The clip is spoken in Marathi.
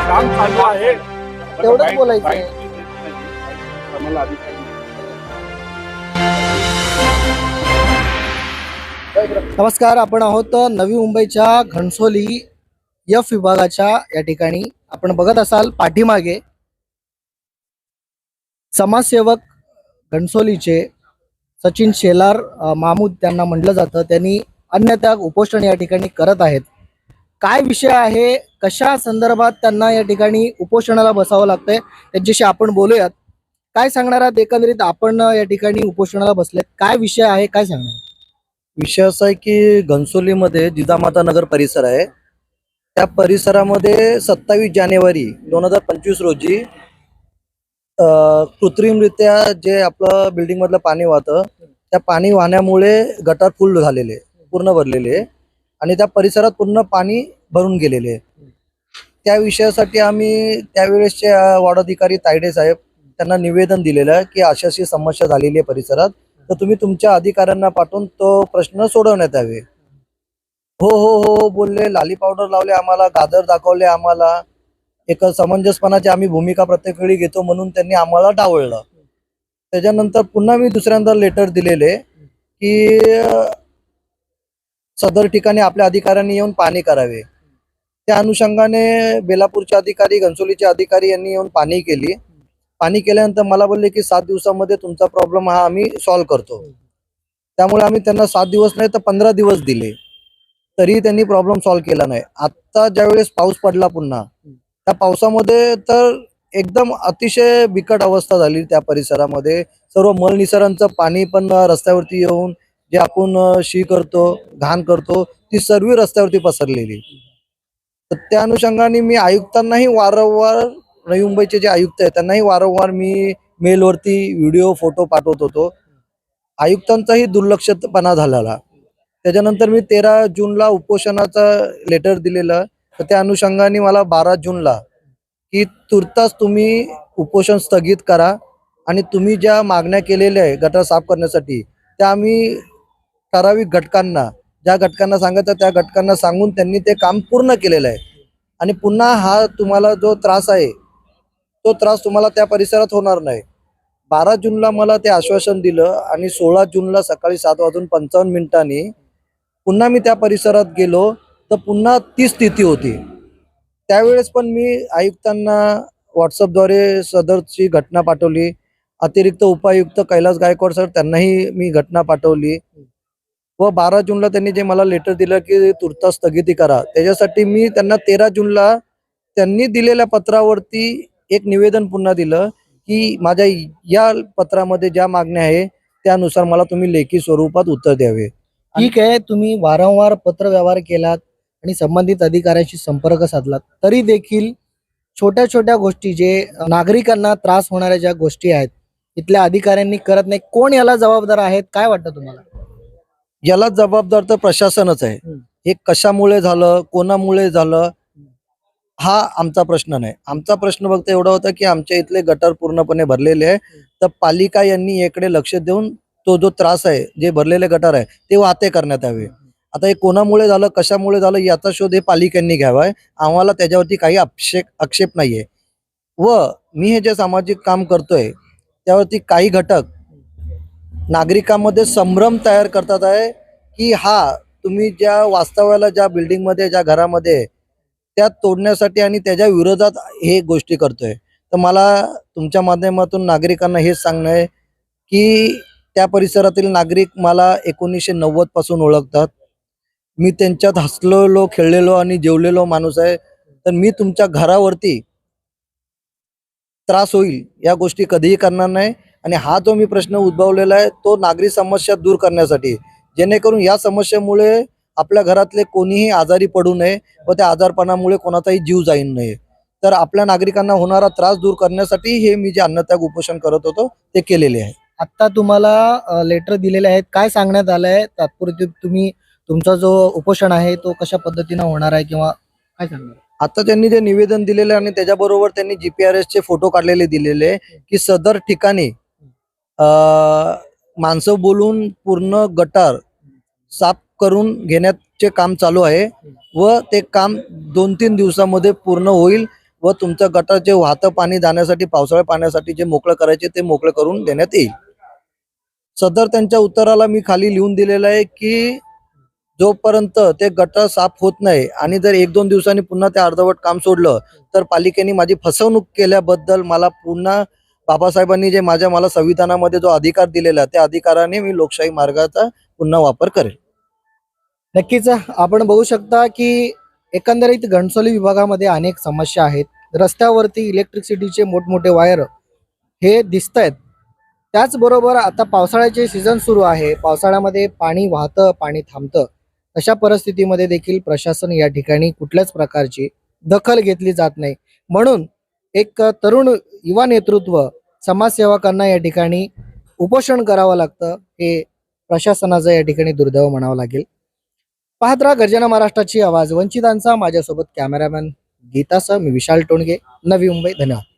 काम चालू आहे तेवढंच बोलायचं मला आधी नमस्कार आपण आहोत नवी मुंबईच्या घणसोली यफ विभागाच्या या ठिकाणी. आपण बघत असाल पाठीमागे समाजसेवक घणसोलीचे सचिन शेलार मामूद त्यांना म्हटलं जातं. त्यांनी अन्नत्याग उपोषण या ठिकाणी करत आहेत. काय विषय आहे? कशा संदर्भात त्यांना या ठिकाणी उपोषणाला बसावं लागतंय? त्यांच्याशी आपण बोलूयात. काय सांगणार आहात? एकंदरीत आपण या ठिकाणी उपोषणाला बसलेत. काय विषय आहे? काय सांगणार? विषय असा आहे की घनसोलीमध्ये जिजामाता नगर परिसर आहे. त्या परिसरामध्ये सत्तावीस जानेवारी दोन हजार पंचवीस रोजी कृत्रिमरित्या जे आपलं बिल्डिंग मधलं पाणी वाहतं त्या पाणी वाहण्यामुळे गटार फुल झालेले पूर्ण भरलेले आणि त्या परिसरात पूर्ण पाणी भरून गेलेले. त्या विषयासाठी आम्ही त्यावेळेसचे अं, वॉर्ड अधिकारी तायडे साहेब त्यांना निवेदन दिलेलं आहे की अशा अशी समस्या झालेली आहे परिसरात. तर तुम्ही तुमच्या अधिकाऱ्यांना पाठवून तो प्रश्न सोडवण्यात यावे. हो हो हो, हो बोलले. लाली पावडर लावले आम्हाला गाजर दाखवले आम्हाला. एक समंजसपणाची आम्ही भूमिका प्रत्येक वेळी घेतो म्हणून त्यांनी आम्हाला डावळलं त्याच्यानंतर पुन्हा मी दुसऱ्यांदा लेटर दिलेले की सदर ठिकाणी आपल्या अधिकाऱ्यांनी येऊन पाणी करावे. त्या अनुषंगाने बेलापूरचे अधिकारी घनसोलीचे अधिकारी यांनी येऊन पाणी केली. पाणी केल्यानंतर मला बोलले की सात दिवसामध्ये तुमचा प्रॉब्लेम हा आम्ही सॉल्व्ह करतो. त्यामुळे आम्ही त्यांना सात दिवस नाही तर पंधरा दिवस दिले. तरीही त्यांनी प्रॉब्लेम सॉल्व्ह केला नाही. आता ज्यावेळेस पाऊस पडला पुन्हा त्या पावसामध्ये तर एकदम अतिशय बिकट अवस्था झाली त्या परिसरामध्ये. सर्व मलनिसरांचं पाणी पण रस्त्यावरती येऊन जे आपण शी करतो घाण करतो ती सर्व रस्त्यावरती पसरलेली. तर त्या अनुषंगाने मी आयुक्तांनाही वारंवार नवी मुंबईचे जे आयुक्त आहेत त्यांनाही वारंवार मी मेलवरती व्हिडिओ फोटो पाठवत होतो. आयुक्तांचाही दुर्लक्षपणा झालेला. त्याच्यानंतर मी तेरा जूनला उपोषणाचा लेटर दिलेलं. तर त्या अनुषंगाने मला बारा जूनला की तुर्तास तुम्ही उपोषण स्थगित करा आणि तुम्ही ज्या मागण्या केलेल्या आहे गटार साफ करण्यासाठी त्या आम्ही ठराविक घटकांना ज्या घटकांना सांगायचं त्या घटकांना सांगून त्यांनी ते काम पूर्ण केलेलं आहे. आणि पुन्हा हा तुम्हाला जो त्रास आहे तो त्रास तुम्हाला त्या परिसरात होणार नाही. बारा जूनला मला ते आश्वासन दिलं आणि सोळा जूनला सकाळी सात वाजून पंचावन्न मिनिटांनी पुन्हा मी त्या परिसरात गेलो तर पुन्हा ती स्थिती होती. त्यावेळेस पण मी आयुक्तांना व्हॉट्सअपद्वारे सदरची घटना पाठवली. अतिरिक्त उपायुक्त कैलास गायकवाड सर त्यांनाही मी घटना पाठवली. व बारा जूनला त्यांनी जे मला लेटर दिलं की तुर्तास स्थगिती करा त्याच्यासाठी मी त्यांना तेरा जूनला त्यांनी दिलेल्या पत्रावरती एक निवेदन पुन्हा दिलं की माझ्या या पत्रामध्ये ज्या मागण्या आहे त्यानुसार मला तुम्ही लेखी स्वरूपात उत्तर द्यावे. ठीक आहे तुम्ही वारंवार पत्र व्यवहार केलात आणि संबंधित अधिकाऱ्यांशी संपर्क साधलात. तरी देखील छोट्या छोट्या गोष्टी जे नागरिकांना त्रास होणाऱ्या ज्या गोष्टी आहेत इथल्या अधिकाऱ्यांनी करत नाही. कोण याला जबाबदार आहेत काय वाटतं तुम्हाला? याला जबाबदार तर प्रशासनच आहे. हे कशामुळे झालं कोणामुळे झालं हा आमचा प्रश्न नाही. आमचा प्रश्न फक्त एवढा होता की आमच्या इथले गटर पूर्णपणे भरलेले आहे. तर पालिका यांनी याकडे लक्ष देऊन तो जो त्रास आहे जे भरलेले गटार आहे ते वाहते करण्यात यावे. आता हे कोणामुळे झालं कशामुळे झालं याचा शोध हे पालिकांनी घ्यावा आहे. आम्हाला त्याच्यावरती काही आक्षेप आक्षेप नाहीये. व मी हे जे सामाजिक काम करतोय त्यावरती काही घटक नागरिकांमध्ये संभ्रम तयार करतात आहे की हा तुम्ही ज्या वास्तव्याला ज्या बिल्डिंगमध्ये ज्या घरामध्ये आहे, त्या तोडण्यासाठी आणि त्याच्या विरोधात हे गोष्टी करतोय. तर मला तुमच्या माध्यमातून नागरिकांना हेच सांगणं आहे की त्या परिसरातील नागरिक मला एकोणीसशे नव्वदपासून ओळखतात. मी त्यांच्यात हसलेलो खेळलेलो आणि जेवलेलो माणूस आहे. तर मी तुमच्या घरावरती त्रास होईल या गोष्टी कधीही करणार नाही. आणि हा जो मी प्रश्न उद्भवलेला आहे तो नागरी समस्या दूर करण्यासाठी. जेणेकरून या समस्येमुळे आपल्या घरातले कोणीही आजारी पडू नये व त्या आजारपणामुळे कोणाचाही जीव जाईन नये. तर आपल्या नागरिकांना होणारा त्रास दूर करण्यासाठी हे मी जे अन्नत्याग उपोषण करत होतो ते केलेले आहे. आता तुम्हाला लेटर दिलेले आहेत. काय सांगण्यात आलंय? तात्पुरती तुम्ही तुमचा जो उपोषण आहे तो कशा पद्धतीनं होणार आहे किंवा काय सांगणार? आता त्यांनी जे निवेदन दिलेलं आहे आणि त्याच्याबरोबर त्यांनी जीपीआरएस चे फोटो काढलेले दिलेले की सदर ठिकाणी अं, माणसं बोलून पूर्ण गटार साफ करून घेण्याचे काम चालू आहे व ते काम दोन तीन दिवसामध्ये पूर्ण होईल व तुमच्या गटाचे वाहतं पाणी जाण्यासाठी पावसाळ्या पाण्यासाठी जे मोकळं करायचे ते मोकळं करून देण्यात येईल. सदर त्यांच्या उत्तराला मी खाली लिहून दिलेलं आहे की जोपर्यंत ते गटर साफ होत नाही आणि जर एक दोन दिवसांनी पुन्हा ते अर्धवट काम सोडलं तर पालिकेने माझी फसवणूक केल्याबद्दल मला पुन्हा बाबासाहेबांनी जे माझ्या मला संविधानामध्ये जो अधिकार दिलेला त्या अधिकाराने मी लोकशाही मार्गाचा पुन्हा वापर करेल नक्कीच आपण बघू शकता की एकंदरीत घणसोली विभागामध्ये अनेक समस्या आहेत. रस्त्यावरती इलेक्ट्रिसिटीचे मोठमोठे वायर हे दिसत आहेत त्याचबरोबर आता पावसाळ्याचे सीझन सुरू आहे. पावसाळ्यामध्ये पाणी वाहतं पाणी थांबतं. अशा परिस्थितीमध्ये देखील प्रशासन या ठिकाणी कुठल्याच प्रकारची दखल घेतली जात नाही. म्हणून एक तरुण युवा नेतृत्व समाजसेवकांना या ठिकाणी उपोषण करावं लागतं. हे प्रशासनाचं या ठिकाणी दुर्दैव म्हणावं लागेल. पाहत राहा गर्जना महाराष्ट्राची आवाज. वंचितांचा माझ्यासोबत कॅमेरामॅन गीतासह मी विशाल टोणगे. नवी मुंबई. धन्यवाद.